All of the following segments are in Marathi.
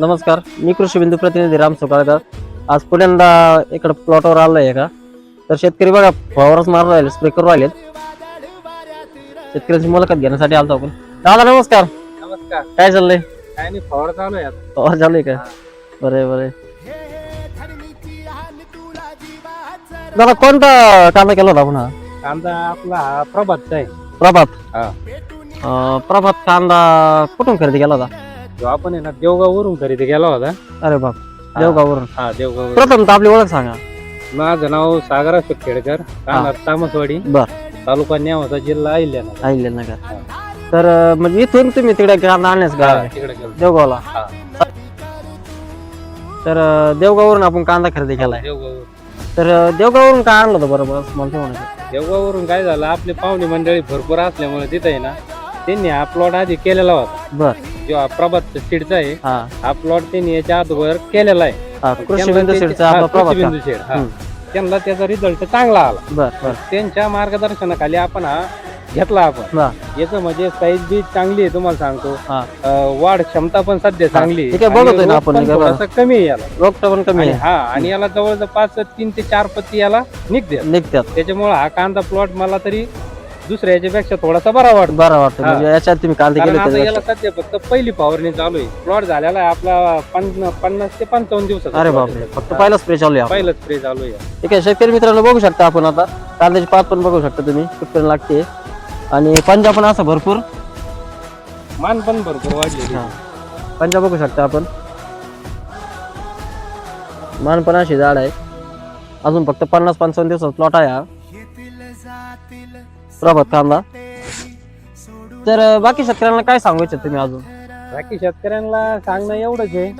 नमस्कार मी कृषी बिंदू प्रतिनिधी राम सुकाळकर. आज पुण्यांदा इकडं प्लॉटवर आलोय का तर शेतकरी बघा फवारच मारून राहिले स्प्रे करून राहिलेत. शेतकऱ्यांची मुलाखत घेण्यासाठी आलतो आपण. दादा नमस्कार. नमस्कार. काय चाललंय? काय नाही फवार चालू आहे आता. चालू आहे का? बरे बरे दादा कोणता कांदा केला होता आपण हा? कांदा आपला हा प्रभातचा आहे. प्रभात. हा. अं, प्रभात कांदा कुठून खरेदी केला होता? जो आपण आहे ना देवगाववरून खरेदी केला होता. अरे बाप देवगाववरून. हा देवगाव प्रथम तर आपली ओळख सांगा. माझं नाव सागरा खेडकर राहणार तामसवाडी बर. तालुका न्यावाचा जिल्हा अहिल्यानगर. आहिले नगर तर अं, म्हणजे इथून तुम्ही तिकडे कांदा आणण्यास हा, तिकडे गेलो. देवगावला. हा. तर अं, देवगाववरून आपण कांदा खरेदी केलाय देवगाव तर अं, देवगाववरून काय आणलं होतं बरोबर मला ते म्हणायचं. देवगाववरून काय झालं आपली पाहुणी मंडळी भरपूर असल्यामुळे तिथे आहे ना त्यांनी हा प्लॉट आधी केलेला होता. बर. जो प्रभात सीडचा आहे हा. हा प्लॉट त्यांनी याच्या अगोदर केलेला आहे. हा कृषी त्यांना बिंदू सीडचा हा, आपला शेड, हा. त्यांना त्याचा रिझल्ट चांगला आला. बर बर. त्यांच्या मार्गदर्शनाखाली आपण हा घेतला आपण. याचं म्हणजे साईज बी चांगली आहे तुम्हाला सांगतो. हा. अं, वाढ क्षमता पण सध्या चांगली ठीक आहे, आणि बघतोय ना रोग आपण पण बघा. थोडासा कमी आहे याला. पण कमी आणि आहे. हा आणि याला जवळजवळ पाच तीन ते चार पत्ती याला निघते निघतात. त्याच्यामुळे हा कांदा प्लॉट मला तरी दुसऱ्या याच्यापेक्षा थोडासा बरा वाटतो. बरं वाटतं. हा. म्हणजे याच्यात तुम्ही कांदे कारण केले आता त्याच्या- याला सध्या फक्त पहिली फवारणी चालू आहे. प्लॉट झालेला आहे आपला पन्न- पन्नास ते पंचावन्न दिवसाचा अरे plot बापरे. आहे. फक्त पहिला स्प्रे चालू आहे. पहिलं स्प्रे चालू आहे. ठीक आहे शेतकरी मित्रांनो बघू शकता आपण आता. कांद्याची पात पण बघू शकता तुम्ही. कुठपर्यंत लागते. आणि पंजा पण असं भरपूर. मान पण भरपूर वाढलेली हा. पंजा बघू शकता आपण. मान पण अशी झाड आहे. अजून फक्त पन्नास पंचावन्न दिवसात प्लॉट आहे हा. प्रभात कांदा तर बाकी शेतकऱ्यांना काय सांगू इच्छिता तुम्ही अजून? बाकी शेतकऱ्यांना सांगणं एवढंच आहे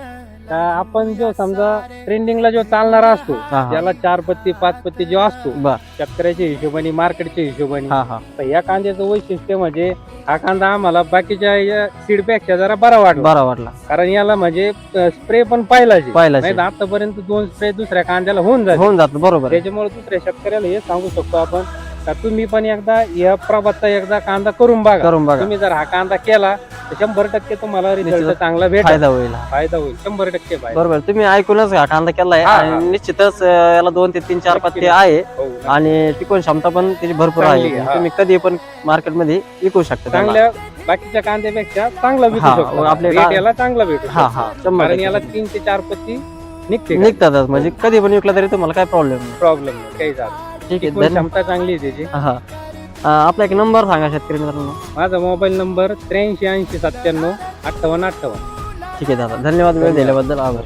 का आपण जो समजा ट्रेंडिंगला जो चालणारा असतो हा हा. त्याला चार पत्ती पाच पत्ती जो असतो बर. शेतकऱ्याच्या हिशोबाने मार्केटच्या हिशोबाने. हा हा. तर या कांद्याचं वैशिष्ट्य म्हणजे हा कांदा आम्हाला बाकीच्या सीडपेक्षा जरा बरा वाटला. बरा वाटला. कारण याला म्हणजे स्प्रे पण पाहिला नाही आतापर्यंत दोन स्प्रे दुसऱ्या कांद्याला होऊन जाते. होऊन जात बरोबर आहे. त्याच्यामुळे दुसऱ्या शेतकऱ्याला हे सांगू शकतो आपण का तुम्ही पण एकदा या प्रभातचा एकदा कांदा करून बघा. करून बघा. तुम्ही जर हा कांदा केला तर शंभर टक्के तुम्हाला रिझल्ट चांगला भेटेल. फायदा होईल. फायदा होईल. शंभर टक्के फायदा. बरोबर. तुम्ही ऐकूनच हा कांदा केलाय. हा, हा. आणि निश्चितच अं, याला दोन ते तीन चार पत्ते आहे. हो, आणि टिकून क्षमता पण त्याची भरपूर चांगली आहे आहे, हा. तुम्ही कधी पण मार्केटमध्ये विकू शकता त्याला. चांगल्या बाकीच्या कांद्यापेक्षा चांगला विकू हा, शकतो. आपले Rate का- याला चांगला भेटू हा शकतो. हा. शंभर कारण टक्के. याला तीन ते चार पत्ती निघते निघतातच. म्हणजे कधी पण विकला तरी तुम्हाला काय प्रॉब्लेम नाही. प्रॉब्लेम नाही. काही झालं ठीक आहे क्षमता चांगली आहे त्याची हा हा. अं, आपला एक नंबर सांगा शेतकरी मित्रांनो माझा मोबाईल नंबर त्र्याऐंशी ऐंशी सत्त्याण्णव अठ्ठावन्न अठ्ठावन्न ठीक आहे दादा धन्यवाद वेळ. दिल्याबद्दल आभार